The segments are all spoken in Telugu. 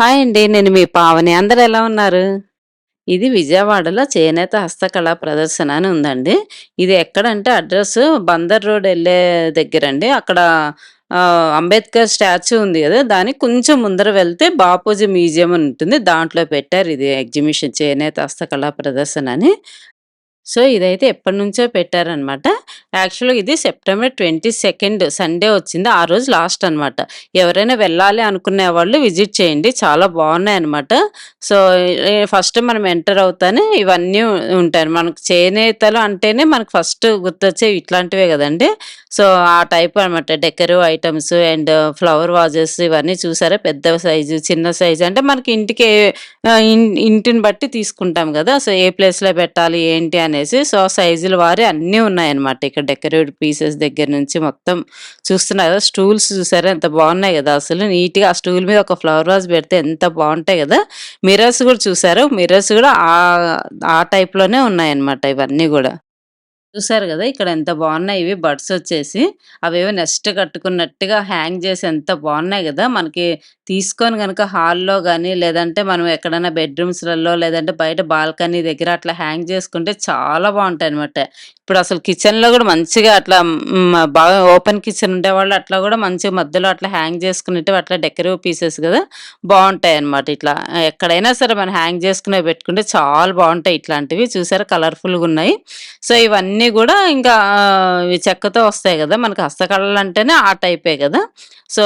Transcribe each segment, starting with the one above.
హాయ్ అండి. నేను మీ పావని. అందరు ఎలా ఉన్నారు? ఇది విజయవాడలో చేనేత హస్తకళా ప్రదర్శన అని ఉందండి. ఇది ఎక్కడంటే అడ్రస్ బందర్ రోడ్ వెళ్ళే దగ్గర అండి అక్కడ అంబేద్కర్ స్టాచ్యూ ఉంది కదా దానికి కొంచెం ముందర వెళ్తే బాపూజీ మ్యూజియం అని ఉంటుంది. దాంట్లో పెట్టారు ఇది ఎగ్జిబిషన్ చేనేత హస్తకళా ప్రదర్శన అని. సో, ఇదైతే ఎప్పటినుంచో పెట్టారనమాట. యాక్చువల్‌గా ఇది సెప్టెంబర్ 22 సండే వచ్చింది. ఆ రోజు లాస్ట్ అనమాట. ఎవరైనా వెళ్ళాలి అనుకునే వాళ్ళు విజిట్ చేయండి. చాలా బాగున్నాయి అనమాట సో, ఫస్ట్ మనం ఎంటర్ అవుతానే ఇవన్నీ ఉంటాయి. మనకు చేనేతలు అంటేనే మనకు ఫస్ట్ గుర్తొచ్చేవి ఇట్లాంటివే కదండి సో, ఆ టైప్ అనమాట. Decorative items and flower vases ఇవన్నీ చూసారా? పెద్ద సైజు, చిన్న సైజు అంటే మనకి ఇంటికి ఇంటిని బట్టి తీసుకుంటాం కదా సో, ఏ ప్లేస్‌లో పెట్టాలి ఏంటి అనేసి సో, సైజుల వారి అన్నీ ఉన్నాయన్నమాట. ఇక్కడ డెకరేటివ్ పీసెస్ దగ్గర నుంచి మొత్తం చూస్తున్నారు కదా స్టూల్స్ చూసారా? ఎంత బాగున్నాయి కదా అసలు. నీట్‌గా ఆ స్టూల్ మీద ఒక ఫ్లవర్ వాజ్ పెడితే ఎంత బాగుంటాయి కదా. మిర్రర్స్ కూడా చూసారు. మిర్రర్స్ కూడా ఆ ఆ టైప్‌లోనే ఉన్నాయన్నమాట ఇవన్నీ కూడా. చూసారు కదా ఇక్కడ ఎంత బాగున్నాయి ఇవి బడ్స్ వచ్చేసి. అవేవో నెస్ట్ కట్టుకున్నట్టుగా హ్యాంగ్ చేసి ఎంత బాగున్నాయి కదా మనకి తీసుకొని కనుక హాల్‌లో కానీ లేదంటే మనం ఎక్కడైనా బెడ్‌రూమ్స్‌లలో లేదంటే బయట బాల్కనీ దగ్గర అట్లా హ్యాంగ్ చేసుకుంటే చాలా బాగుంటాయి అనమాట ఇప్పుడు అసలు కిచెన్‌లో కూడా మంచిగా అట్లా బాగా ఓపెన్ కిచెన్ ఉండేవాళ్ళు అట్లా కూడా మంచిగా మధ్యలో అట్లా హ్యాంగ్ చేసుకునేటివి అట్లా డెకరేవ్ పీసెస్ బాగుంటాయి అన్నమాట ఇట్లా. ఎక్కడైనా సరే మనం హ్యాంగ్ చేసుకునేవి పెట్టుకుంటే చాలా బాగుంటాయి ఇట్లాంటివి. చూసారా కలర్‌ఫుల్‌గున్నాయి. సో, ఇవన్నీ గూడా ఇంకా ఇవి చెక్కతో వస్తాయి కదా. మనకి హస్తకళలు అంటేనే ఆ టైపే కదా. సో,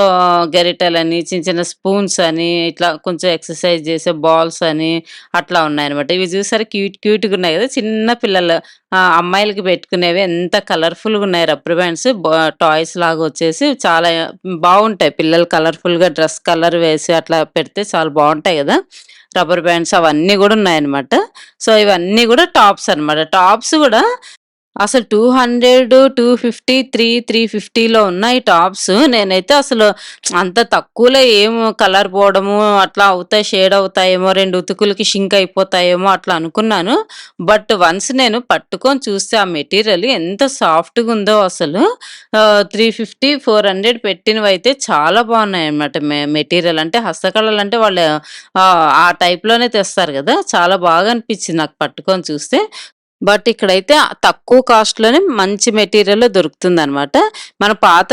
గరిటెలని, చిన్న చిన్న స్పూన్స్ అని, ఇట్లా కొంచెం ఎక్సర్సైజ్ చేసే బాల్స్ అని అట్లా ఉన్నాయన్నమాట. ఇవి చూసారా? క్యూట్ క్యూట్గా ఉన్నాయి కదా. చిన్న పిల్లలు అమ్మాయిలకి పెట్టుకునేవి ఎంత కలర్‌ఫుల్‌గున్నాయి రబ్బర్ బ్యాండ్స్ టాయ్స్ లాగా వచ్చేసి చాలా బాగుంటాయి. పిల్లలు కలర్‌ఫుల్‌గా డ్రెస్ కలర్ వేసి అట్లా పెడితే చాలా బాగుంటాయి కదా. రబ్బర్ బ్యాండ్స్ అవన్నీ కూడా ఉన్నాయన్నమాట. సో, ఇవన్నీ కూడా టాప్స్ అన్నమాట. టాప్స్ కూడా అసలు 200, 250, 3, 350లో ఉన్నాయి టాప్స్. నేనైతే అసలు అంత తక్కువలో ఏం కలర్ పోవడము అట్లా అవుతాయి షేడ్ అవుతాయేమో, రెండు ఉతుకులకి షింక్ అయిపోతాయేమో అట్లా అనుకున్నాను. బట్ వన్స్ నేను పట్టుకొని చూస్తే ఆ మెటీరియల్ ఎంత సాఫ్ట్గా ఉందో అసలు. త్రీ ఫిఫ్టీ ఫోర్ హండ్రెడ్ పెట్టినవి అయితే చాలా బావున్నాయన్నమాట మె మెటీరియల్. అంటే హస్తకళలంటే వాళ్ళు ఆ టైప్‌లోనే తెస్తారు కదా చాలా బాగా అనిపించింది నాకు పట్టుకొని చూస్తే. బట్ ఇక్కడైతే తక్కువ కాస్ట్‌లోనే మంచి మెటీరియల్‌లో దొరుకుతుందనమాట. మన పాత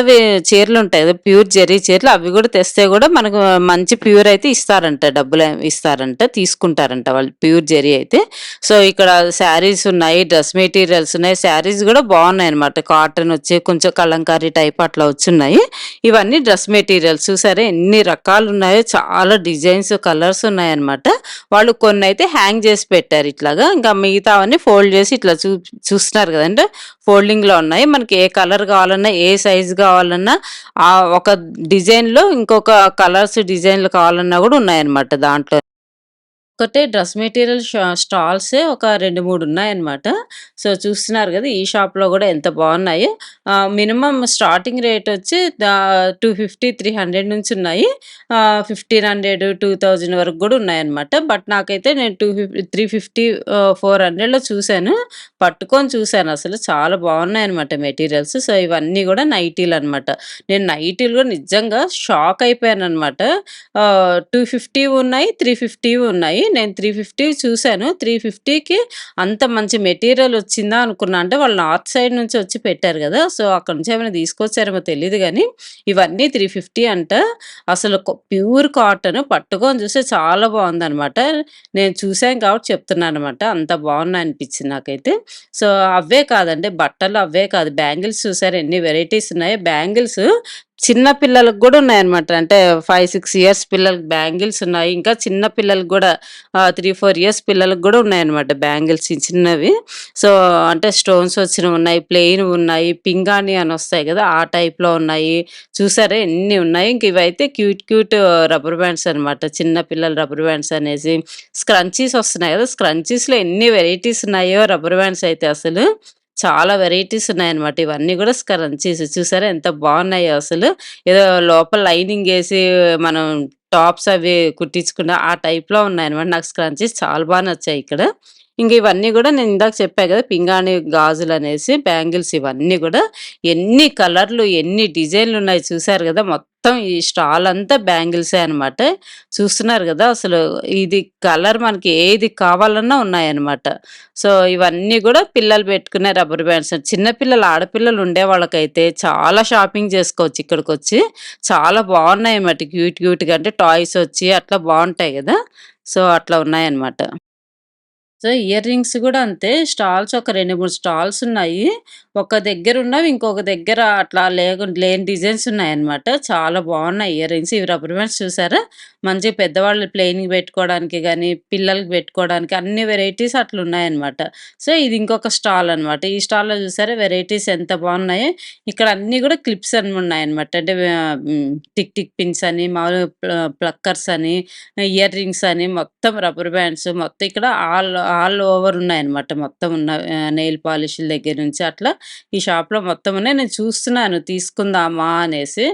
చీరలు ఉంటాయి కదా ప్యూర్ జెర్రీ చీరలు అవి కూడా తెస్తే కూడా మనకు మంచి ప్యూర్ అయితే ఇస్తారంట. డబ్బులు ఇస్తారంట. తీసుకుంటారంట వాళ్ళు ప్యూర్ జెర్రీ అయితే. సో, ఇక్కడ శారీస్ ఉన్నాయి. డ్రెస్ మెటీరియల్స్ ఉన్నాయి. శారీస్ కూడా బాగున్నాయి అనమాట కాటన్ వచ్చి కొంచెం కలంకారీ టైప్ అట్లా వచ్చున్నాయి. ఇవన్నీ డ్రెస్ మెటీరియల్స్ సరే ఎన్ని రకాలు ఉన్నాయో చాలా డిజైన్స్, కలర్స్ ఉన్నాయన్నమాట. వాళ్ళు కొన్ని అయితే హ్యాంగ్ చేసి పెట్టారు ఇట్లాగా. ఇంకా మిగతావన్నీ ఫోల్డ్ చేసి ఇట్లా చూ చూస్తున్నారు కదంటే ఫోల్డింగ్‌లో ఉన్నాయి. మనకి ఏ కలర్ కావాలన్నా, ఏ సైజ్ కావాలన్నా ఆ ఒక డిజైన్‌లో ఇంకొక కలర్స్ డిజైన్‌లు కావాలన్నా కూడా ఉన్నాయన్నమాట దాంట్లో. ఒకటే డ్రెస్ మెటీరియల్ షా స్టాల్సే ఒక 2, 3 ఉన్నాయన్నమాట. సో, చూస్తున్నారు కదా ఈ షాప్‌లో కూడా ఎంత బాగున్నాయి మినిమం మినిమమ్ స్టార్టింగ్ రేట్ వచ్చి టూ ఫిఫ్టీ త్రీ హండ్రెడ్ నుంచి ఉన్నాయి. ఫిఫ్టీన్ హండ్రెడ్ టూ థౌజండ్ వరకు కూడా ఉన్నాయన్నమాట. బట్ నాకైతే నేను టూ ఫిఫ్ 350 ఆహ్, 400లో చూసాను. పట్టుకొని చూశాను అసలు చాలా బావున్నాయన్నమాట మెటీరియల్స్. సో, ఇవన్నీ కూడా నైటీలు అనమాట నేను నైటీలు కూడా నిజంగా షాక్ అయిపోయాను అనమాట టూ ఫిఫ్టీ ఉన్నాయి. 350 ఉన్నాయి. నేను త్రీ ఫిఫ్టీ చూశాను. త్రీ ఫిఫ్టీకి అంత మంచి మెటీరియల్ వచ్చిందా అనుకున్నా. అంటే వాళ్ళు నార్త్ సైడ్ నుంచి వచ్చి పెట్టారు కదా. సో, అక్కడ నుంచి ఏమైనా తీసుకొచ్చారేమో తెలియదు కానీ ఇవన్నీ 350 అంట. అసలు ప్యూర్ కాటన్ పట్టుకొని చూస్తే చాలా బాగుందనమాట నేను చూశాను కాబట్టి చెప్తున్నాను అనమాట అంత బాగున్నాయి అనిపించింది నాకైతే. సో, అవే కాదండి. బట్టలు అవే కాదు. బ్యాంగిల్స్ చూసారు? ఎన్ని వెరైటీస్ ఉన్నాయి. బ్యాంగిల్స్ చిన్న పిల్లలకి కూడా ఉన్నాయన్నమాట. అంటే 5, 6 ఇయర్స్ పిల్లలకి బ్యాంగిల్స్ ఉన్నాయి. ఇంకా చిన్న పిల్లలకి కూడా త్రీ ఫోర్ ఇయర్స్ పిల్లలకి కూడా ఉన్నాయన్నమాట బ్యాంగిల్స్ చిన్నవి. సో, అంటే స్టోన్స్ వచ్చినవి ఉన్నాయి. ప్లెయిన్ ఉన్నాయి. పింగాణి అని వస్తాయి కదా ఆ టైప్‌లో ఉన్నాయి. చూసారే ఎన్ని ఉన్నాయి. ఇంక ఇవైతే క్యూట్ క్యూట్ రబ్బర్ బ్యాండ్స్ అనమాట చిన్న పిల్లల రబ్బర్ బ్యాండ్స్ అనేసి స్క్రంచీస్ వస్తున్నాయి కదా స్క్రంచీస్‌లో ఎన్ని వెరైటీస్ ఉన్నాయో రబ్బర్ బ్యాండ్స్ అయితే అసలు. చాలా వెరైటీస్ ఉన్నాయన్నమాట. ఇవన్నీ కూడా స్క్రంచీస్ చూసారా ఎంత బాగున్నాయో అసలు. ఏదో లోపల లైనింగ్ వేసి మనం టాప్స్ అవి కుట్టించుకున్న ఆ టైప్‌లో ఉన్నాయన్నమాట. నాకు స్క్రంచీస్ చాలా బాగా నచ్చాయి ఇక్కడ. ఇంక ఇవన్నీ కూడా నేను ఇందాక చెప్పా కదా పింగాణి గాజులు అనేసి బ్యాంగిల్స్ ఇవన్నీ కూడా ఎన్ని కలర్‌లు, ఎన్ని డిజైన్లు ఉన్నాయి చూసారు కదా మొత్తం ఈ స్టాల్ అంతా బ్యాంగిల్సే అనమాట. చూస్తున్నారు కదా అసలు ఇది కలర్ మనకి ఏది కావాలన్నా ఉన్నాయన్నమాట. సో, ఇవన్నీ కూడా పిల్లలు పెట్టుకునే రబ్బర్ బ్యాండ్స్. చిన్నపిల్లలు ఆడపిల్లలు ఉండే వాళ్ళకైతే చాలా షాపింగ్ చేసుకోవచ్చు ఇక్కడికి వచ్చి చాలా బాగున్నాయి అన్నమాట క్యూట్ క్యూట్‌గా అంటే టాయ్స్ వచ్చి అట్లా బాగుంటాయి కదా సో, అట్లా ఉన్నాయన్నమాట. సో, ఇయర్ రింగ్స్ కూడా అంతే. స్టాల్స్ ఒక 2, 3 స్టాల్స్ ఉన్నాయి. ఒక దగ్గర ఉన్నవి ఇంకొక దగ్గర అట్లా లేకుండా లేని డిజైన్స్ ఉన్నాయన్నమాట. చాలా బాగున్నాయి ఇయర్ రింగ్స్. ఇవి రబ్బర్ బ్యాండ్స్ చూసారా? మంచిగా పెద్దవాళ్ళు ప్లెయిన్‌కి పెట్టుకోవడానికి కానీ పిల్లలకి పెట్టుకోవడానికి అన్ని వెరైటీస్ అట్లున్నాయన్నమాట. సో, ఇది ఇంకొక స్టాల్ అనమాట. ఈ స్టాల్‌లో చూసారా వెరైటీస్ ఎంత బాగున్నాయో ఇక్కడ అన్నీ కూడా క్లిప్స్ అని ఉన్నాయన్నమాట. అంటే టిక్ టిక్ పిన్స్ అని, మామూలుగా ప్ల ప్లక్కర్స్ అని, ఇయర్ రింగ్స్ అని మొత్తం రబ్బర్ బ్యాండ్స్ మొత్తం ఇక్కడ ఆల్ ఆల్ ఓవర్ ఉన్నాయన్నమాట. మొత్తం ఉన్న నెయిల్ పాలిష్‌ల దగ్గర నుంచి అట్లా ఈ షాప్‌లో మొత్తం ఉన్నాయి. నేను చూస్తున్నాను తీసుకుందామా అనేసి.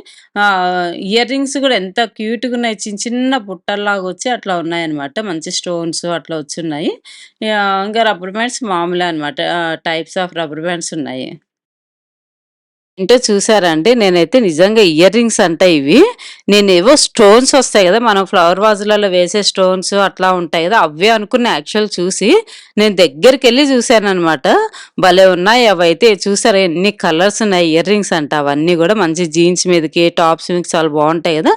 ఇయర్ రింగ్స్ కూడా ఎంత క్యూట్గా ఉన్నాయి చిన్న చిన్న బుట్టల్లాగొచ్చి అట్లా ఉన్నాయన్నమాట. మంచి స్టోన్స్ అట్లా వచ్చి ఉన్నాయి ఇంకా రబ్బర్ బ్యాండ్స్ మామూలే అనమాట. టైప్స్ ఆఫ్ రబ్బర్ బ్యాండ్స్ ఉన్నాయి. అంటే చూసారా అండి. నేనైతే నిజంగా ఇయర్ రింగ్స్ అంట ఇవి. నేనేవో స్టోన్స్ వస్తాయి కదా మనం ఫ్లవర్ వాజులలో వేసే స్టోన్స్ అట్లా ఉంటాయి కదా అవే అనుకున్నా యాక్చువల్ చూసి. నేను దగ్గరికి వెళ్ళి చూశాను అనమాట భలే ఉన్నాయి అవైతే. చూసారా ఎన్ని కలర్స్ ఉన్నాయి ఇయర్ రింగ్స్ అంట అవన్నీ కూడా మంచి జీన్స్ మీదకి, టాప్స్ మీదకి చాలా బాగుంటాయి కదా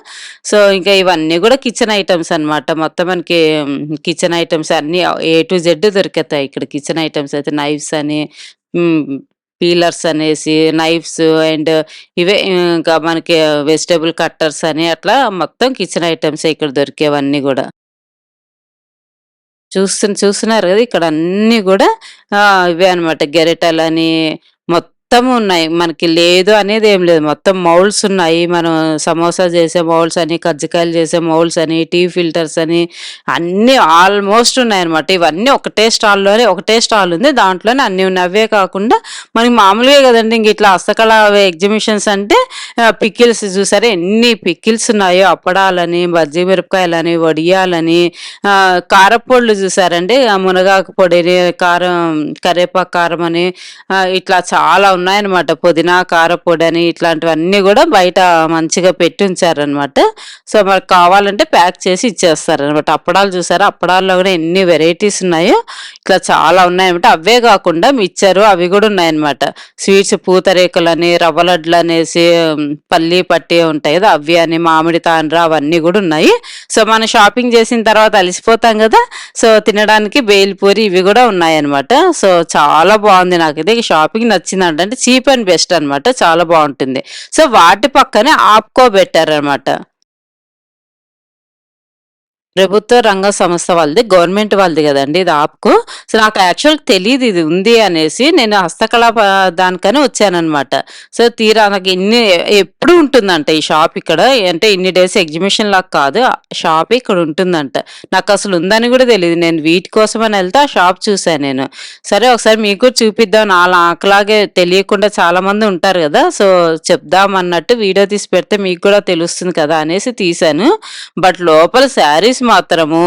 సో, ఇంకా ఇవన్నీ కూడా కిచెన్ ఐటమ్స్ అనమాట. మొత్తం మనకి కిచెన్ ఐటమ్స్ అన్నీ ఏ టు జెడ్ దొరికేతాయి ఇక్కడ కిచెన్ ఐటమ్స్ అయితే నైఫ్స్ అని, పీలర్స్ అనేసి, నైఫ్స్ అండ్ ఇవే ఇంకా మనకి వెజిటేబుల్ కట్టర్స్ అని అట్లా మొత్తం కిచెన్ ఐటమ్స్ ఇక్కడ దొరికేవన్నీ కూడా చూస్తు చూస్తున్నారు కదా ఇక్కడ అన్నీ కూడా ఇవే అనమాట. గెరిటెలని మొత్తం ఉన్నాయి. మనకి లేదు అనేది ఏం లేదు. మొత్తం మౌల్స్ ఉన్నాయి. మనం సమోసా చేసే మౌల్స్ అని, కజ్జికాయలు చేసే మౌల్స్ అని, టీ ఫిల్టర్స్ అని అన్నీ ఆల్మోస్ట్ ఉన్నాయి అనమాట ఇవన్నీ ఒకటే స్టాల్‌లోనే ఒకటే స్టాల్ ఉంది. దాంట్లోనే అన్నీ ఉన్నాయి. అవే కాకుండా మనకి మామూలుగా కదండి ఇంక ఇట్లా హస్తకళ ఎగ్జిబిషన్స్ అంటే పికిల్స్ చూసారా ఎన్ని పికిల్స్ ఉన్నాయో అప్పడాలని, బజ్జీ మిరపకాయలని, వడియాలని, కారపొళ్ళు చూసారండి. మునగాకు పొడిని, కారం కరివేపాకు కారం అని ఇట్లా చాలా ఉన్నాయన్నమాట. పుదీనా కారపొడి అని ఇట్లాంటివన్నీ కూడా బయట మంచిగా పెట్టి ఉంచారనమాట. సో, మనకు కావాలంటే ప్యాక్ చేసి ఇచ్చేస్తారనమాట. అప్పడాలు చూసారా? అప్పడాల్లో కూడా ఎన్ని వెరైటీస్ ఉన్నాయో ఇట్లా చాలా ఉన్నాయన్నమాట. అవే కాకుండా మిక్చరు అవి కూడా ఉన్నాయన్నమాట. స్వీట్స్ పూతరేకులని, రవ్వ లడ్లనేసి, పల్లి పట్టి ఉంటాయి కదా అవి అని, మామిడి తాండ్ర అవన్నీ కూడా ఉన్నాయి. సో, మనం షాపింగ్ చేసిన తర్వాత అలసిపోతాం కదా సో, తినడానికి బేల్‌పూరి ఇవి కూడా ఉన్నాయన్నమాట. సో, చాలా బాగుంది నాకైతే ఇది షాపింగ్ నచ్చిందంటే అంటే చీప్ అండ్ బెస్ట్ అనమాట. చాలా బాగుంటుంది సో, వాటి పక్కనే ఆప్కో పెట్టారనమాట. ప్రభుత్వ రంగ సంస్థ వాళ్ళది. గవర్నమెంట్ వాళ్ళది కదండి ఇది ఆప్కో. సో, నాకు యాక్చువల్ తెలియదు ఇది ఉంది అనేసి. నేను హస్తకళ ప దానికని వచ్చాననమాట. సో, తీరా నాకు ఇన్ని ఎప్పుడు ఉంటుందంట ఈ షాప్ ఇక్కడ. అంటే ఇన్ని డేస్ ఎగ్జిబిషన్ లాగా కాదు. షాప్ ఇక్కడ ఉంటుందంట. నాకు అసలు ఉందని కూడా తెలియదు నేను వీటి కోసమని వెళ్తే ఆ షాప్ చూసాను నేను. సరే ఒకసారి మీకు కూడా చూపిద్దాం నాకులాగే తెలియకుండా చాలామంది ఉంటారు కదా సో, చెప్దాం అన్నట్టు వీడియో తీసి పెడితే మీకు కూడా తెలుస్తుంది కదా! అనేసి తీశాను. బట్ లోపల శారీస్ మాత్రము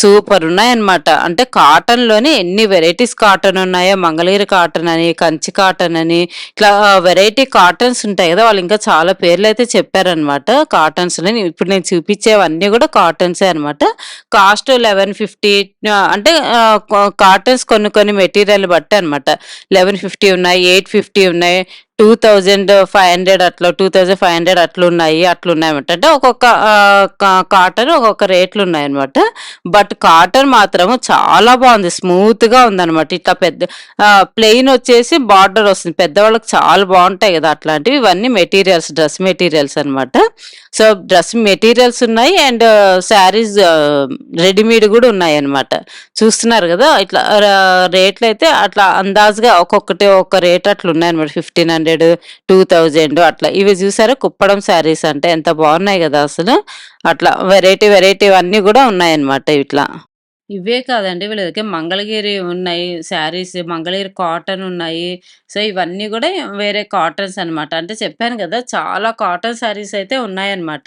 సూపర్ ఉన్నాయన్నమాట. అంటే కాటన్‌లోనే ఎన్ని వెరైటీస్ కాటన్ ఉన్నాయో మంగళగిరి కాటన్ అని, కంచి కాటన్ అని ఇట్లా వెరైటీ కాటన్స్ ఉంటాయి కదా వాళ్ళు ఇంకా చాలా పేర్లు అయితే చెప్పారనమాట. కాటన్స్‌ని ఇప్పుడు నేను చూపించేవన్నీ కూడా కాటన్సే అనమాట. కాస్ట్ లెవెన్ ఫిఫ్టీ అంటే కాటన్స్ కొన్ని కొన్ని మెటీరియల్ బట్టి అనమాట. 1150 ఉన్నాయి, 850 ఉన్నాయి, 2500 అట్లా 2500 అట్లున్నాయి. అట్లున్నాయన్నమాట. అంటే ఒక్కొక్క ఆహ్, ఒక్కొక్క కాటన్ ఒక్కొక్క అనమాట బట్ కాటన్ మాత్రము చాలా బాగుంది స్మూత్‌గా ఉందనమాట. ఇట్లా పెద్ద ప్లెయిన్ వచ్చేసి బార్డర్ వస్తుంది. పెద్దవాళ్ళకి చాలా బాగుంటాయి కదా అట్లాంటివి. ఇవన్నీ మెటీరియల్స్ డ్రెస్ మెటీరియల్స్ అనమాట. సో, డ్రెస్ మెటీరియల్స్ ఉన్నాయి అండ్ శారీస్ రెడీమేడ్ కూడా ఉన్నాయి అనమాట చూస్తున్నారు కదా ఇట్లా రేట్లు అయితే అట్లా అందాజుగా ఒక్కొక్కటి ఒక్క రేట్ అట్లున్నాయి అనమాట fifteen hundred hundred two thousand అట్లా. ఇవి చూసారా కుప్పడం శారీస్ అంటే ఎంత బాగున్నాయి కదా అసలు. అట్లా వెరైటీ వెరైటీ అన్నీ కూడా ఉన్నాయన్నమాట ఇట్లా. ఇవే కాదండి వీళ్ళ దగ్గర మంగళగిరి ఉన్నాయి. శారీస్ మంగళగిరి కాటన్ ఉన్నాయి. సో, ఇవన్నీ కూడా వేరే కాటన్స్ అనమాట. అంటే చెప్పాను కదా చాలా కాటన్ శారీస్ అయితే ఉన్నాయన్నమాట.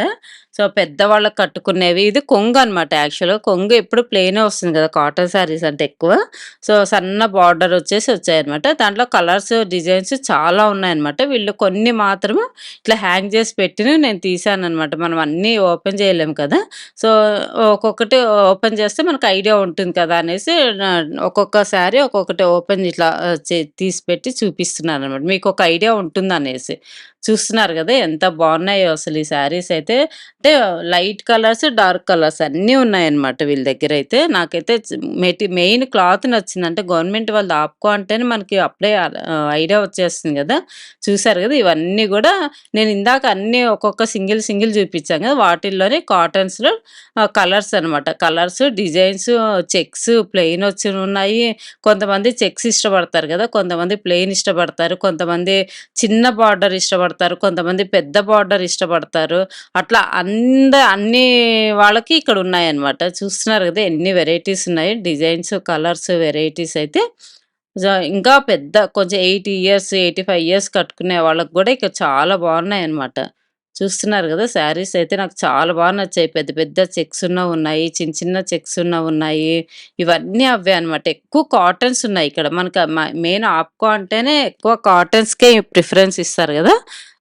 సో, పెద్దవాళ్ళకి కట్టుకునేవి. ఇది కొంగు అనమాట యాక్చువల్‌గా. కొంగు ఎప్పుడు ప్లెయిన్ వస్తుంది కదా! కాటన్ శారీస్ అంటే ఎక్కువ. సో, సన్న బార్డర్ వచ్చేసి వచ్చాయన్నమాట. దాంట్లో కలర్స్, డిజైన్స్ చాలా ఉన్నాయన్నమాట. వీళ్ళు కొన్ని మాత్రం ఇట్లా హ్యాంగ్ చేసి పెట్టిన నేను తీశానన్నమాట. మనం అన్నీ ఓపెన్ చేయలేము కదా! సో, ఒక్కొక్కటి ఓపెన్ చేస్తే మనకు ఐడియా ఉంటుంది కదా! అనేసి ఒక్కొక్క శారీ ఒక్కొక్కటి ఓపెన్ ఇట్లా తీసి చే తీసి పెట్టి మీకు మీకొక ఐడియా ఉంటుంది అనేసి చూస్తున్నారు కదా! ఎంత బాగున్నాయో అసలు ఈ శారీస్ అయితే. అంటే లైట్ కలర్స్, డార్క్ కలర్స్ అన్నీ ఉన్నాయన్నమాట వీళ్ళ దగ్గర అయితే నాకైతే మెటీ మెయిన్ క్లాత్ నచ్చింది. అంటే గవర్నమెంట్ వాళ్ళు ఆపుకో అంటేనే మనకి అప్పుడే ఐడియా వచ్చేస్తుంది కదా! చూసారు కదా! ఇవన్నీ కూడా నేను ఇందాక అన్నీ ఒక్కొక్క సింగిల్, సింగిల్ చూపించాను కదా! వాటిల్లోనే కాటన్స్‌లో కలర్స్ అనమాట. కలర్స్, డిజైన్స్, చెక్స్ ప్లెయిన్ వచ్చినున్నాయి. కొంతమంది చెక్స్ ఇష్టపడతారు కదా! కొంతమంది ప్లెయిన్ ఇష్టపడతారు. కొంతమంది చిన్న బార్డర్ ఇష్టపడతారు. కొంతమంది పెద్ద బార్డర్ ఇష్టపడతారు. అట్లా అన్ని అంద అన్ని వాళ్ళకి ఇక్కడ ఉన్నాయన్నమాట. చూస్తున్నారు కదా! ఎన్ని వెరైటీస్ ఉన్నాయి. డిజైన్స్, కలర్స్, వెరైటీస్ అయితే. ఇంకా పెద్ద కొంచెం 80 ఇయర్స్, 85 ఇయర్స్ కట్టుకునే వాళ్ళకి కూడా ఇక్కడ చాలా బాగున్నాయి అనమాట చూస్తున్నారు కదా! శారీస్ అయితే నాకు చాలా బాగా నచ్చాయి. పెద్ద పెద్ద చెక్స్ ఉన్నవి ఉన్నాయి. చిన్న చిన్న చెక్స్ ఉన్నవి ఉన్నాయి. ఇవన్నీ అవే అనమాట. ఎక్కువ కాటన్స్ ఉన్నాయి ఇక్కడ. మనకు మెయిన్ ఆప్కో అంటేనే ఎక్కువ కాటన్స్‌కే ప్రిఫరెన్స్ ఇస్తారు కదా!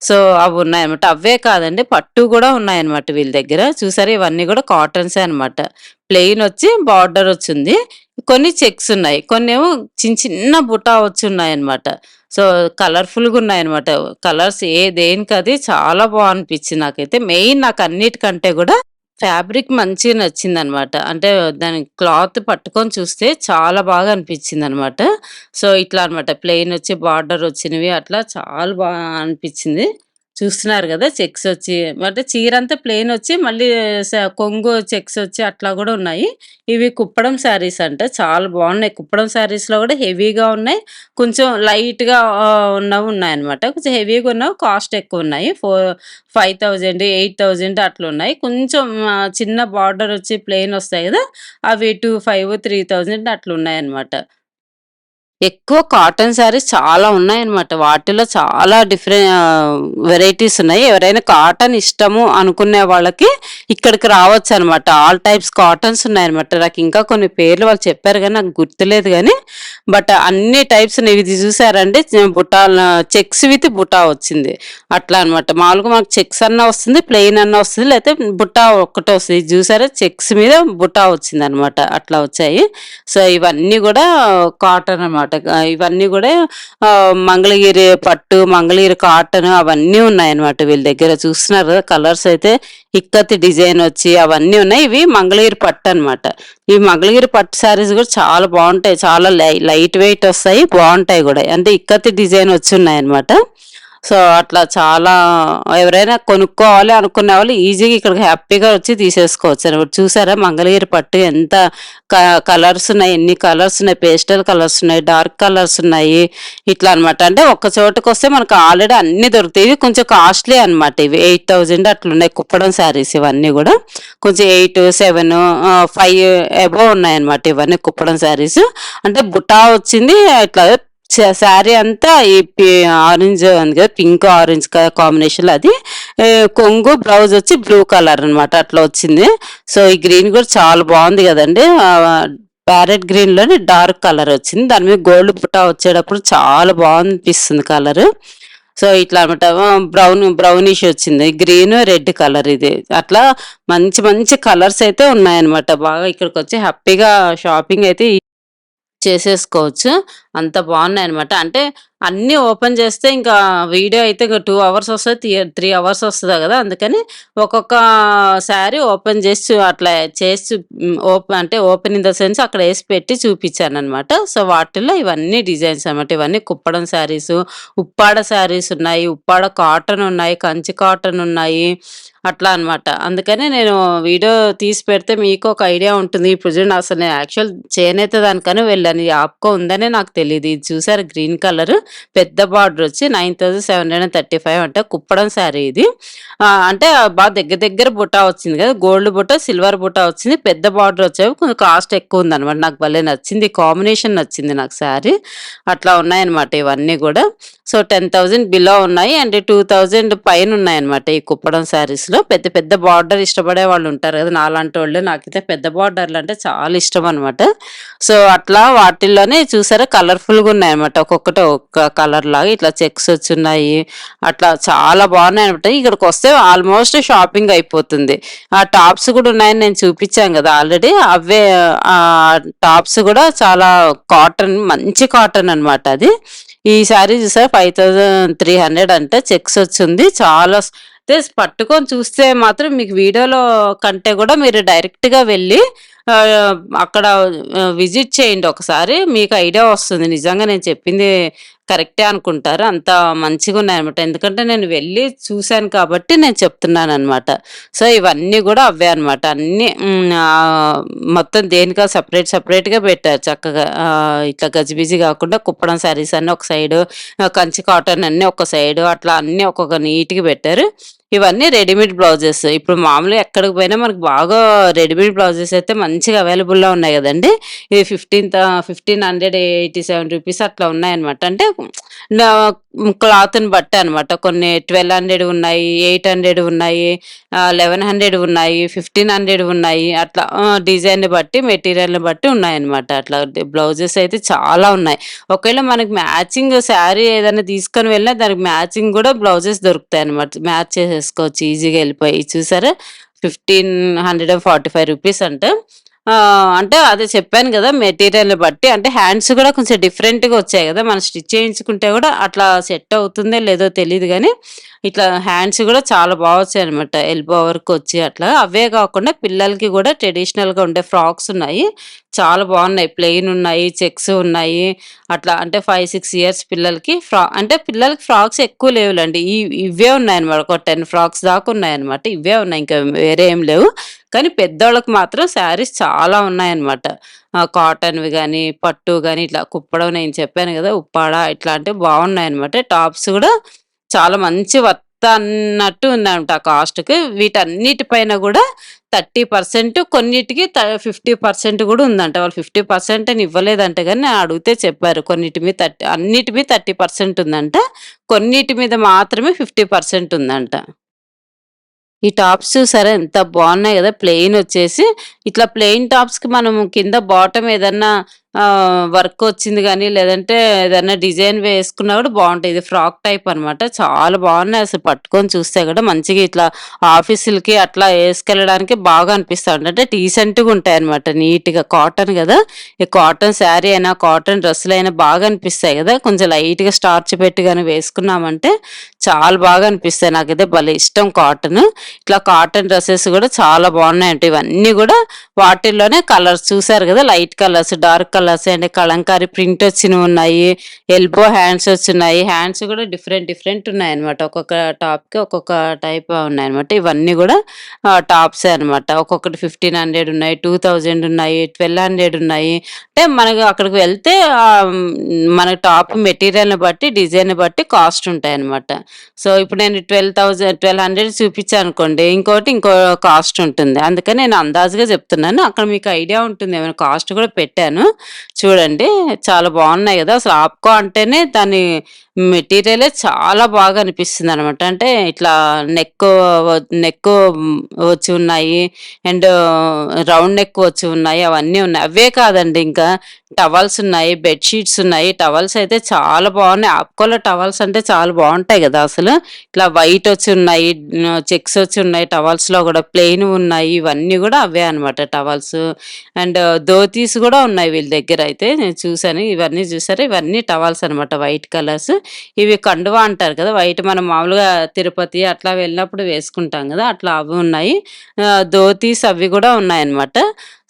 సో, అవి ఉన్నాయన్నమాట. అవే కాదండి పట్టు కూడా ఉన్నాయన్నమాట వీళ్ళ దగ్గర. చూసారా ఇవన్నీ కూడా కాటన్సే అనమాట. ప్లెయిన్ వచ్చి బార్డర్ వచ్చింది. కొన్ని చెక్స్ ఉన్నాయి. కొన్ని ఏమో చిన్న చిన్న బుటా వచ్చున్నాయన్నమాట. సో, కలర్‌ఫుల్‌గా ఉన్నాయన్నమాట. కలర్స్ ఏ దేనికి అది చాలా బాగా అనిపించింది నాకైతే. మెయిన్ నాకు అన్నిటికంటే కూడా ఫ్యాబ్రిక్ మంచిగా నచ్చిందనమాట. అంటే దాని క్లాత్ పట్టుకొని చూస్తే చాలా బాగా అనిపించిందనమాట. సో, ఇట్లా అనమాట. ప్లెయిన్ వచ్చి బార్డర్ వచ్చినవి అట్లా చాలా బాగా అనిపించింది. చూస్తున్నారు కదా! చెక్స్ వచ్చి అంటే చీరంతా ప్లెయిన్ వచ్చి మళ్ళీ కొంగు చెక్స్ వచ్చి అట్లా కూడా ఉన్నాయి. ఇవి కుప్పడం శారీస్ అంట. చాలా బాగున్నాయి. కుప్పడం శారీస్‌లో కూడా హెవీగా ఉన్నాయి. కొంచెం లైట్‌గా ఉన్నవి ఉన్నాయి అనమాట కొంచెం హెవీగా ఉన్నవి కాస్ట్ ఎక్కువ ఉన్నాయి. Four five thousand eight thousand అట్లా ఉన్నాయి. కొంచెం చిన్న బార్డర్ వచ్చి ప్లెయిన్ వస్తాయి కదా! అవి 2500, 3000 అట్లా ఉన్నాయన్నమాట. ఎక్కువ కాటన్ శారీస్ చాలా ఉన్నాయన్నమాట. వాటిలో చాలా డిఫరెంట్ వెరైటీస్ ఉన్నాయి. ఎవరైనా కాటన్ ఇష్టము అనుకునే వాళ్ళకి ఇక్కడికి రావచ్చు అనమాట ఆల్ టైప్స్ కాటన్స్ ఉన్నాయన్నమాట. నాకు ఇంకా కొన్ని పేర్లు వాళ్ళు చెప్పారు కానీ నాకు గుర్తులేదు కానీ బట్ అన్ని టైప్స్ ఇది చూసారంటే బుటా చెక్స్ విత్ బుటా వచ్చింది. అట్లా అనమాట. మామూలుగా మాకు చెక్స్ అన్నా వస్తుంది. ప్లెయిన్ అన్నా వస్తుంది. లేకపోతే బుటా ఒక్కటే వస్తుంది చూసారా చెక్స్ మీద బుటా వచ్చిందనమాట. అట్లా వచ్చాయి. సో, ఇవన్నీ కూడా కాటన్ అనమాట. అనమాట ఇవన్నీ కూడా మంగళగిరి పట్టు, మంగళగిరి కాటన్ అవన్నీ ఉన్నాయన్నమాట వీళ్ళ దగ్గర. చూస్తున్నారు కలర్స్ అయితే ఇక్కతి డిజైన్ వచ్చి అవన్నీ ఉన్నాయి. ఇవి మంగళగిరి పట్టు అనమాట. ఈ మంగళగిరి పట్టు శారీస్ కూడా చాలా బాగుంటాయి. చాలా లై లైట్ వెయిట్ వస్తాయి. బాగుంటాయి కూడా. అంటే ఇక్కతి డిజైన్ వచ్చి ఉన్నాయన్నమాట సో, అట్లా చాలా ఎవరైనా కొనుక్కోవాలి అనుకునే వాళ్ళు ఈజీగా ఇక్కడికి హ్యాపీగా వచ్చి తీసేసుకోవచ్చనమాట. చూసారా మంగళగిరి పట్టు ఎంత క కలర్స్ ఉన్నాయి. ఎన్ని కలర్స్ ఉన్నాయి. పేస్టల్ కలర్స్ ఉన్నాయి. డార్క్ కలర్స్ ఉన్నాయి. ఇట్లా అనమాట. అంటే ఒక చోటుకు వస్తే మనకు ఆల్రెడీ అన్ని దొరుకుతాయి. ఇవి కొంచెం కాస్ట్‌లీ అనమాట ఇవి. 8000 అట్లున్నాయి కుప్పడం శారీస్ ఇవన్నీ కూడా. కొంచెం 8, 7 ఆహ్, 5 అబోవ్ ఉన్నాయన్నమాట ఇవన్నీ కుప్పడం శారీస్. అంటే బుటా వచ్చింది. ఇట్లా శారీ అంతా ఈ పి ఆరెంజ్ ఉంది కదా! పింక్, ఆరెంజ్ క కాంబినేషన్‌లో అది. కొంగు బ్లౌజ్ వచ్చి బ్లూ కలర్ అనమాట. అట్లా వచ్చింది. సో, ఈ గ్రీన్ కూడా చాలా బాగుంది కదండి ప్యారెట్ గ్రీన్‌లోనే డార్క్ కలర్ వచ్చింది. దాని మీద గోల్డ్ బుట్ట వచ్చేటప్పుడు చాలా బాగనిపిస్తుంది కలర్ సో, ఇట్లా అనమాట. బ్రౌన్ బ్రౌనిష్ వచ్చింది. గ్రీన్, రెడ్ కలర్ ఇది. అట్లా మంచి మంచి కలర్స్ అయితే ఉన్నాయన్నమాట. బాగా ఇక్కడికి వచ్చి హ్యాపీగా షాపింగ్ అయితే చేసేసుకోవచ్చు. అంత బాగున్నాయి అనమాట అంటే అన్నీ ఓపెన్ చేస్తే ఇంకా వీడియో అయితే ఇంకా టూ అవర్స్ వస్తుంది త్రీ అవర్స్ వస్తుంది కదా! అందుకని ఒక్కొక్క శారీ ఓపెన్ చేసి అట్లా చేసి ఓపెన్ అంటే ఓపెన్ ఇన్ ద సెన్స్ అక్కడ వేసి పెట్టి చూపించాను అనమాట సో, వాటిల్లో ఇవన్నీ డిజైన్స్ అనమాట. ఇవన్నీ కుప్పడం శారీస్ ఉప్పాడ శారీస్ ఉన్నాయి. ఉప్పాడ కాటన్ ఉన్నాయి. కంచి కాటన్ ఉన్నాయి. అట్లా అనమాట. అందుకనే నేను వీడియో తీసి పెడితే మీకు ఒక ఐడియా ఉంటుంది. ఇప్పుడు చూడండి అసలు నేను యాక్చువల్ చేనేత దానికని వెళ్ళాను. ఈ ఆప్కో ఉందనే నాకు తెలియదు ఇది చూసారు గ్రీన్ కలర్ పెద్ద బార్డర్ వచ్చి 9735 అంటే కుప్పడం శారీ ఇది. అంటే బాగా దగ్గర దగ్గర బుటా వచ్చింది కదా! గోల్డ్ బుట్ట, సిల్వర్ బుటా వచ్చింది. పెద్ద బార్డర్ వచ్చేవి కొంచెం కాస్ట్ ఎక్కువ ఉందనమాట. నాకు భలే నచ్చింది. కాంబినేషన్ నచ్చింది నాకు శారీ. అట్లా ఉన్నాయన్నమాట ఇవన్నీ కూడా సో, 10,000 బిలో ఉన్నాయి. అండ్ 2000 పైన ఉన్నాయన్నమాట ఈ కుప్పడం శారీస్‌లో. పెద్ద పెద్ద బార్డర్ ఇష్టపడే వాళ్ళు ఉంటారు కదా! నాలాంటి వాళ్ళు నాకైతే పెద్ద బార్డర్‌లు అంటే చాలా ఇష్టం అనమాట. సో, అట్లా వాటిల్లోనే చూసారా కలర్‌ఫుల్‌గా ఉన్నాయన్నమాట. ఒక్కొక్కటి కలర్ లాగా ఇట్లా చెక్స్ వచ్చున్నాయి. అట్లా చాలా బాగున్నాయి అనమాట ఇక్కడికి వస్తే ఆల్మోస్ట్ షాపింగ్ అయిపోతుంది. ఆ టాప్స్ కూడా ఉన్నాయని నేను చూపించాను కదా! ఆల్రెడీ. అవే ఆ టాప్స్ కూడా చాలా కాటన్ మంచి కాటన్ అనమాట అది. ఈ శారీ చూసారా 5300 అంట చెక్స్ వచ్చింది చాలా అయితే పట్టుకొని చూస్తే మాత్రం మీకు వీడియోలో కంటే కూడా మీరు డైరెక్ట్‌గా వెళ్ళి అక్కడ విజిట్ చేయండి ఒకసారి. మీకు ఐడియా వస్తుంది. నిజంగా నేను చెప్పింది కరెక్టే అనుకుంటారు. అంత మంచిగా ఉన్నాయన్నమాట ఎందుకంటే నేను వెళ్ళి చూశాను కాబట్టి నేను చెప్తున్నానన్నమాట. సో, ఇవన్నీ కూడా అవే అనమాట అన్నీ మొత్తం దేనికా సపరేట్ సపరేట్గా పెట్టారు చక్కగా. ఇట్లా గజిబిజి కాకుండా కుప్పడం శారీస్ అన్నీ ఒక సైడు, కంచి కాటన్ అన్నీ ఒక సైడు అట్లా అన్నీ ఒక్కొక్క నీట్‌గా పెట్టారు. ఇవన్నీ రెడీమేడ్ బ్లౌజెస్. ఇప్పుడు మామూలుగా ఎక్కడికి పోయినా మనకు బాగా రెడీమేడ్ బ్లౌజెస్ అయితే మంచిగా అవైలబుల్‌లో ఉన్నాయి కదండి ఇది fifteen hundred eighty seven rupees అట్లా ఉన్నాయన్నమాట. అంటే క్లాత్‌ని బట్టి అనమాట. కొన్ని 1200 ఉన్నాయి, 800 ఉన్నాయి, లెవెన్ హండ్రెడ్ ఉన్నాయి, 1500 ఉన్నాయి. అట్లా డిజైన్‌ని బట్టి, మెటీరియల్‌ని బట్టి ఉన్నాయన్నమాట. అట్లా బ్లౌజెస్ అయితే చాలా ఉన్నాయి. ఒకవేళ మనకి మ్యాచింగ్ శారీ ఏదైనా తీసుకొని వెళ్ళినా దానికి మ్యాచింగ్ కూడా బ్లౌజెస్ దొరుకుతాయి అనమాట మ్యాచ్ చేసుకోవచ్చు ఈజీగా వెళ్ళిపోయి. చూసారా? Fifteen hundred and forty five rupees అంటే. అంటే అదే చెప్పాను కదా! మెటీరియల్‌ని బట్టి అంటే హ్యాండ్స్ కూడా కొంచెం డిఫరెంట్‌గా వచ్చాయి కదా! మనం స్టిచ్ చేయించుకుంటే కూడా అట్లా సెట్ అవుతుందో లేదో తెలియదు కానీ ఇట్లా హ్యాండ్స్ కూడా చాలా బా వచ్చాయన్నమాట. ఎల్బో వరకు వచ్చి అట్లా. అవే కాకుండా పిల్లలకి కూడా ట్రెడిషనల్‌గా ఉండే ఫ్రాక్స్ ఉన్నాయి. చాలా బాగున్నాయి. ప్లెయిన్ ఉన్నాయి, చెక్స్ ఉన్నాయి. అట్లా అంటే 5, 6 ఇయర్స్ పిల్లలకి ఫ్రా అంటే పిల్లలకి ఫ్రాక్స్ ఎక్కువ లేవులండి ఈ ఇవే ఉన్నాయన్నమాట. ఒక 10 ఫ్రాక్స్ దాకా ఉన్నాయన్నమాట. ఇవే ఉన్నాయి. ఇంకా వేరే ఏం లేవు. కానీ పెద్దవాళ్ళకి మాత్రం శారీస్ చాలా ఉన్నాయన్నమాట. కాటన్‌వి కానీ పట్టు కానీ ఇట్లా కుప్పడం నేను చెప్పాను కదా! ఉప్పాడ ఇట్లాంటివి బాగున్నాయన్నమాట. టాప్స్ కూడా చాలా మంచి వర్త్ అన్నట్టు ఉందన్నమాట ఆ కాస్ట్‌కి. వీటన్నిటిపైన కూడా 30% కొన్నిటికి త 50% కూడా ఉందంట. వాళ్ళు 50% అని ఇవ్వలేదంట కానీ అడిగితే చెప్పారు. కొన్నిటి మీద థర్టీ అన్నిటి మీద 30% ఉందంట. కొన్నిటి మీద మాత్రమే 50% ఉందంట. ఈ టాప్స్ చూసారా ఎంత బాగున్నాయి కదా! ప్లెయిన్ వచ్చేసి ఇట్లా ప్లెయిన్ టాప్స్‌కి మనం కింద బాటమ్ ఏదన్నా వర్క్ వచ్చింది కానీ లేదంటే ఏదన్నా డిజైన్ వేసుకున్నా కూడా బాగుంటాయి ఇది ఫ్రాక్ టైప్ అనమాట. చాలా బాగున్నాయి అసలు పట్టుకొని చూస్తే కూడా మంచిగా ఇట్లా ఆఫీసులకి అట్లా వేసుకెళ్ళడానికి బాగా అనిపిస్తాయి. అంటే డీసెంట్‌గా ఉంటాయన్నమాట. నీట్‌గా కాటన్ కదా! ఈ కాటన్ శారీ అయినా, కాటన్ డ్రెస్సులు అయినా బాగా అనిపిస్తాయి కదా! కొంచెం లైట్‌గా స్టార్చ్ పెట్టి కానీ వేసుకున్నామంటే చాలా బాగా అనిపిస్తాయి. నాకైతే భలే ఇష్టం కాటన్. ఇట్లా కాటన్ డ్రెస్సెస్ కూడా చాలా బాగున్నాయంట. ఇవన్నీ కూడా వాటిల్లోనే కలర్స్ చూసారు కదా! Light colours, dark colours and Kalamkari print వచ్చినవి ఉన్నాయి. ఎల్బో హ్యాండ్స్ వచ్చినాయి హ్యాండ్స్ కూడా డిఫరెంట్ డిఫరెంట్ ఉన్నాయన్నమాట. ఒక్కొక్క టాప్‌కి ఒక్కొక్క టైప్ ఉన్నాయి అనమాట ఇవన్నీ కూడా టాప్స్ టాప్సే అనమాట. ఒక్కొక్కటి 1500 ఉన్నాయి, 2000 ఉన్నాయి, 1200 ఉన్నాయి. అంటే మనకు అక్కడికి వెళ్తే మన టాప్ మెటీరియల్‌ని బట్టి, డిజైన్‌ని బట్టి కాస్ట్ ఉంటాయన్నమాట. సో, ఇప్పుడు నేను ట్వెల్వ్ థౌజండ్ ట్వెల్వ్ హండ్రెడ్ చూపించాను అనుకోండి ఇంకోటి ఇంకో కాస్ట్ ఉంటుంది. అందుకని నేను అందాజుగా చెప్తున్నాను. అక్కడ మీకు ఐడియా ఉంటుంది. ఏమైనా కాస్ట్ కూడా పెట్టాను. చూడండి. చాలా బాగున్నాయి కదా! అసలు ఆప్కో అంటేనే దాని మెటీరియలే చాలా బాగా అనిపిస్తుంది అనమాట అంటే ఇట్లా నెక్ నెక్ వచ్చి ఉన్నాయి. అండ్ రౌండ్ నెక్ వచ్చి ఉన్నాయి. అవన్నీ ఉన్నాయి. అవే కాదండి ఇంకా టవల్స్ ఉన్నాయి. బెడ్ షీట్స్ ఉన్నాయి. టవల్స్ అయితే చాలా బాగున్నాయి. ఆప్కోలో టవల్స్ అంటే చాలా బాగుంటాయి కదా! అసలు. ఇట్లా వైట్ వచ్చి ఉన్నాయి. చెక్స్ వచ్చి ఉన్నాయి. టవల్స్‌లో కూడా ప్లెయిన్ ఉన్నాయి. ఇవన్నీ కూడా అవే అనమాట టవల్స్. అండ్ ధోతీస్ కూడా ఉన్నాయి వీళ్ళ దగ్గర అయితే. నేను చూశాను ఇవన్నీ చూసారా? ఇవన్నీ టవల్స్ అనమాట. White colours. ఇవి కండువా అంటారు కదా! వైట్ మనం మామూలుగా తిరుపతి అట్లా వెళ్ళినప్పుడు వేసుకుంటాం కదా! అట్లా అవి ఉన్నాయి. ధోతీస్ అవి కూడా ఉన్నాయన్నమాట.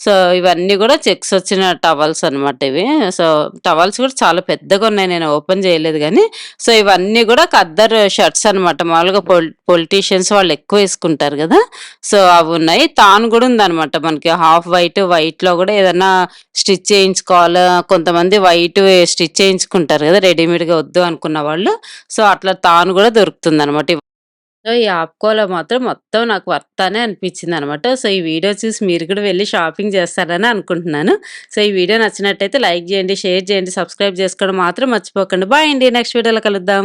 సో, ఇవన్నీ కూడా చెక్స్ వచ్చిన టవల్స్ అనమాట ఇవి. సో, టవల్స్ కూడా చాలా పెద్దగా ఉన్నాయి నేను ఓపెన్ చేయలేదు కానీ సో, ఇవన్నీ కూడా కద్దర్ షర్ట్స్ అనమాట. మామూలుగా పొలి పొలిటీషియన్స్ వాళ్ళు ఎక్కువ వేసుకుంటారు కదా సో, అవి ఉన్నాయి తాన్ కూడా ఉందనమాట. మనకి హాఫ్ వైట్, వైట్‌లో కూడా ఏదన్నా స్టిచ్ చేయించుకోవాలా కొంతమంది వైట్ స్టిచ్ చేయించుకుంటారు కదా రెడీమేడ్‌గా వద్దు అనుకున్న వాళ్ళు. సో, అట్లా తాన్ కూడా దొరుకుతుందనమాట. అనమాట సో, ఈ ఆప్కోలో మాత్రం మొత్తం నాకు వర్త్ అనే అనిపించిందనమాట. సో, ఈ వీడియో చూసి మీరు కూడా వెళ్ళి షాపింగ్ చేస్తారని అనుకుంటున్నాను. సో, ఈ వీడియో నచ్చినట్టయితే లైక్ చేయండి, షేర్ చేయండి, సబ్స్క్రైబ్ చేసుకోవడం మాత్రం మర్చిపోకండి. బాయ్ అండి. నెక్స్ట్ వీడియోలో కలుద్దాం.